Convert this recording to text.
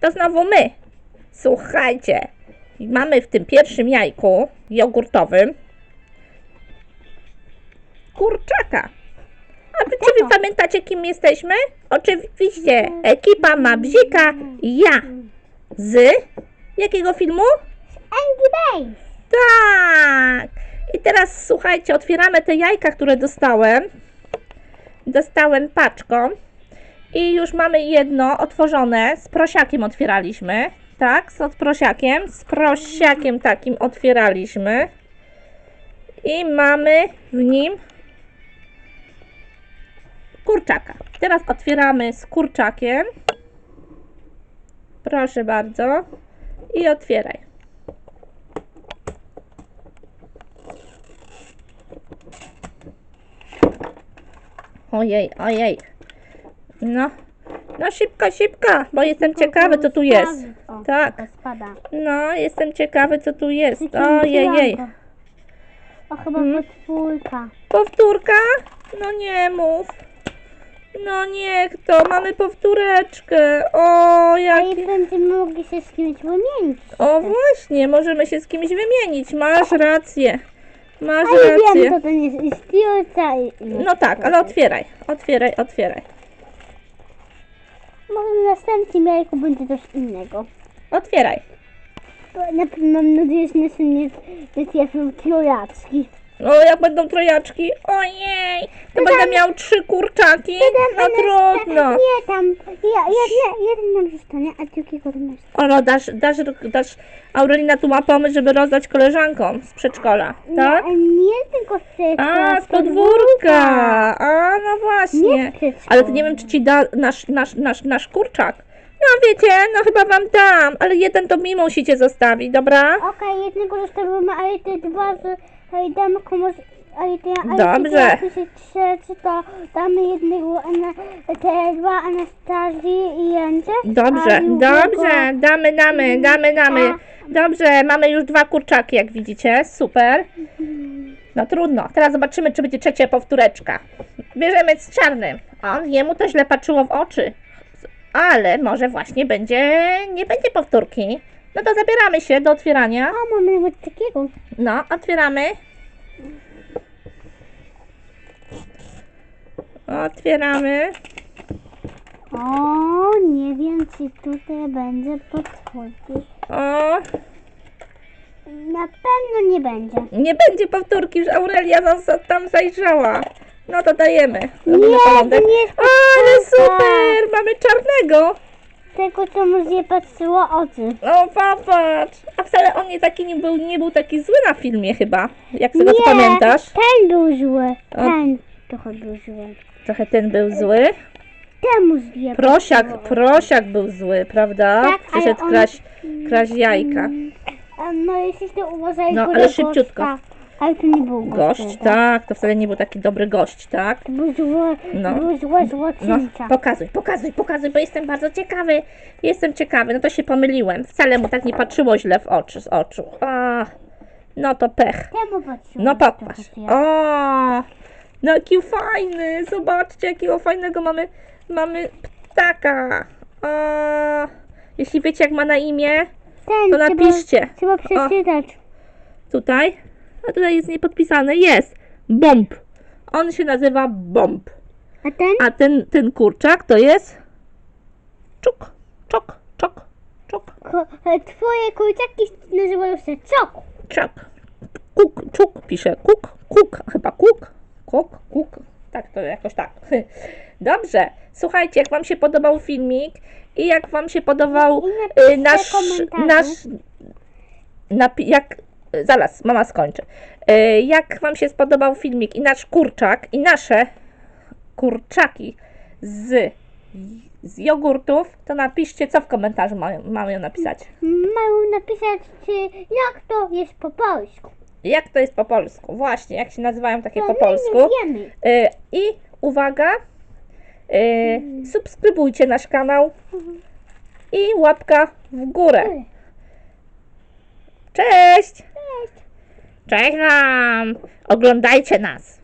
to znowu my. Słuchajcie, mamy w tym pierwszym jajku jogurtowym kurczaka. A wy, czy wy pamiętacie, kim jesteśmy? Oczywiście, ekipa ma bzika ja. Z jakiego filmu? Angry Base. Tak! I teraz słuchajcie, otwieramy te jajka, które dostałem. Dostałem paczką. I już mamy jedno otworzone. Z prosiakiem otwieraliśmy. Tak, z prosiakiem. Z prosiakiem takim otwieraliśmy. I mamy w nim kurczaka. Teraz otwieramy z kurczakiem. Proszę bardzo. I otwieraj. Ojej, ojej. No, no szybko, szybko, bo jestem ciekawy, co tu jest. O, Tak. To spada. No, jestem ciekawy, co tu jest. Ojej. O, chyba podwórka. Powtórka? No nie mów. No niech to, mamy powtóreczkę. O, jak... i będziemy mogli się z kimś wymienić. O właśnie, możemy się z kimś wymienić. Masz rację. Masz A ja rację. wiem, to ten jest i Steelsa i... No tak, ale otwieraj, otwieraj, otwieraj. Może w następnym jajku będzie coś innego. Otwieraj. Bo Na pewno mam nadzieję, że nie, nie trafią trójacki. O, jak będą trojaczki. Ojej, to będę miał trzy kurczaki. No trudno. Nie, tam, ja, jeden nam zostanie, a drugiego tam jest. Olo, dasz, dasz, dasz, Aurelina tu ma pomysł, żeby rozdać koleżankom z przedszkola, tak? Nie, nie tylko z A, z podwórka. A, no właśnie. Nie z przedszkola. Ale to nie wiem, czy ci da nasz, nasz, nasz, nasz kurczak. No wiecie, no chyba wam dam, ale jeden to mi musicie zostawić, dobra? Okej, jednego zostawimy, ale te dwa, z- ale damy komuś, ale te, ale Dobrze. te dwa, się trzeci, to damy jednego, Ana- te dwa Anastazji i Jędrze. Dobrze, dobrze, damy, damy, damy, damy. Dobrze, mamy już dwa kurczaki, jak widzicie, super. No trudno, teraz zobaczymy, czy będzie trzecia powtóreczka. Bierzemy z czarnym. On, jemu to źle patrzyło w oczy. Ale może właśnie będzie, nie będzie powtórki. No to zabieramy się do otwierania. A, mamy nawet takiego. No, otwieramy. Otwieramy. O, nie wiem, czy tutaj będzie podchodzi. O, Na pewno nie będzie. nie będzie powtórki, już Aurelia za- tam zajrzała. No to dajemy. Robimy Nie, porządek. to nie jest ale super! Mamy czarnego. Tego, co mu nie patrzyło oczy. O, popatrz. A wcale on nie taki nie był, nie był taki zły na filmie chyba. Jak tego nie, ty pamiętasz? ten był zły. Ten trochę był zły. Trochę ten był zły. Temu zje Prosiak, oczy. prosiak był zły, prawda? Tak, ale Przyszedł on- kraść, kraść jajka. A, No jeśli to uważaj No, ale na szybciutko. Ale to nie był gość. Gość, tak, to wcale nie był taki dobry gość, tak? To był zły, No. był złe No, złoczyńca. pokazuj, pokazuj, pokazuj, bo jestem bardzo ciekawy. Jestem ciekawy, no to się pomyliłem. Wcale mu tak nie patrzyło źle w oczy, z oczu. A, no to pech. Temu. No popatrz. O, no jaki fajny. Zobaczcie, jakiego fajnego mamy, mamy ptaka. O, jeśli wiecie, jak ma na imię, Ten, to trzeba- napiszcie. Trzeba przeczytać. Tutaj. A tutaj jest niepodpisane. Jest. Bomb. On się nazywa Bomb. A ten? A ten, ten kurczak to jest czuk, czok, czok, czok, Ko- e, Twoje kurczaki nazywają się Czok. czok. Kuk, czuk pisze. Kuk, kuk, chyba kuk, kuk, kuk. Tak, to jakoś tak. Dobrze. Słuchajcie, jak Wam się podobał filmik i jak Wam się podobał I napiszcie y, nasz, komentarze. nasz napi- jak zaraz, mama skończy. Y, Jak Wam się spodobał filmik i nasz kurczak i nasze kurczaki z, z jogurtów, to napiszcie, co w komentarzu mają, mają napisać. Mają napisać, czy jak to jest po polsku. Jak to jest po polsku? Właśnie, jak się nazywają takie To po my polsku. nie wiemy. Y, I uwaga, y, subskrybujcie nasz kanał i łapka w górę. Cześć! Cześć. Cześć! Oglądajcie nas!